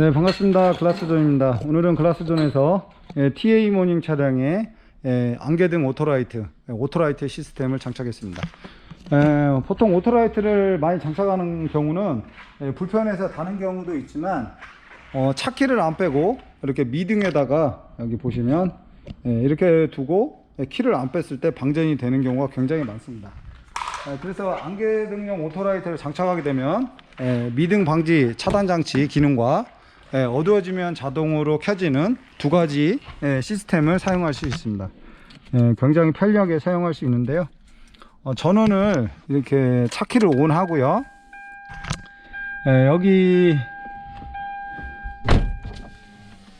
네 반갑습니다. 글라스존입니다. 오늘은 글라스존에서 예, TA 모닝 차량에 예, 안개등 오토라이트 예, 오토라이트 시스템을 장착했습니다. 에, 보통 오토라이트를 많이 장착하는 경우는 예, 불편해서 다는 경우도 있지만 어, 차키를 안 빼고 이렇게 미등에다가 여기 보시면 예, 이렇게 두고 예, 키를 안 뺐을 때 방전이 되는 경우가 굉장히 많습니다. 예, 그래서 안개등용 오토라이트를 장착하게 되면 예, 미등 방지 차단 장치 기능과 예, 어두워지면 자동으로 켜지는 두 가지 예, 시스템을 사용할 수 있습니다. 예, 굉장히 편리하게 사용할 수 있는데요. 어, 전원을 이렇게 차키를 온 하고요. 예, 여기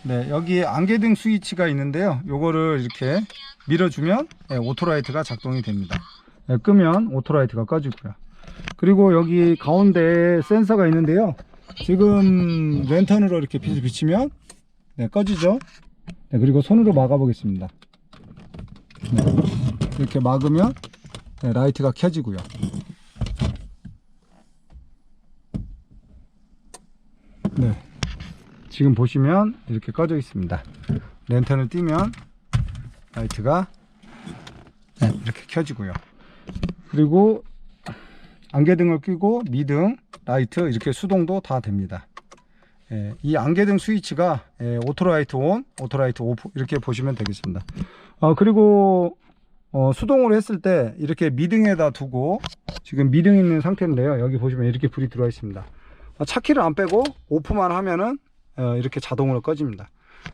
네, 여기 안개등 스위치가 있는데요. 요거를 이렇게 밀어주면 예, 오토라이트가 작동이 됩니다. 예, 끄면 오토라이트가 꺼지고요. 그리고 여기 가운데 센서가 있는데요. 지금 랜턴으로 이렇게 빛을 비치면 네, 꺼지죠. 네, 그리고 손으로 막아 보겠습니다. 네, 이렇게 막으면 네, 라이트가 켜지고요. 네, 지금 보시면 이렇게 꺼져 있습니다. 랜턴을 띄면 라이트가 네, 이렇게 켜지고요. 그리고 안개등을 끼고 미등, 라이트 이렇게 수동도 다 됩니다. 예, 이 안개등 스위치가 예, 오토라이트 온, 오토라이트 오프 이렇게 보시면 되겠습니다. 어, 그리고 어, 수동으로 했을 때 이렇게 미등에다 두고 지금 미등 있는 상태인데요. 여기 보시면 이렇게 불이 들어와 있습니다. 어, 차키를 안 빼고 오프만 하면은 어, 이렇게 자동으로 꺼집니다.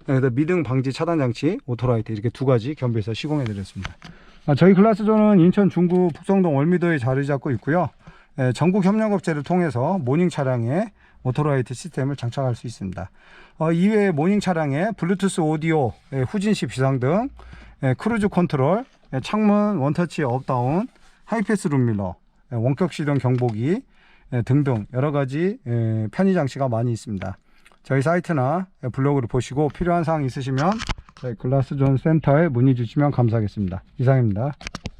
네, 그래서 미등 방지 차단 장치, 오토라이트 이렇게 두 가지 겸비해서 시공해 드렸습니다. 아, 저희 클라스존은 인천 중구 북성동 월미도에 자리 잡고 있고요. 예, 전국 협력업체를 통해서 모닝 차량에 오토라이트 시스템을 장착할 수 있습니다. 어, 이외에 모닝 차량에 블루투스 오디오, 예, 후진시 비상등, 예, 크루즈 컨트롤, 예, 창문 원터치 업다운, 하이패스 룸밀러, 예, 원격 시동 경보기 예, 등등 여러 가지 예, 편의 장치가 많이 있습니다. 저희 사이트나 예, 블로그를 보시고 필요한 사항 있으시면 저희 글라스존 센터에 문의 주시면 감사하겠습니다. 이상입니다.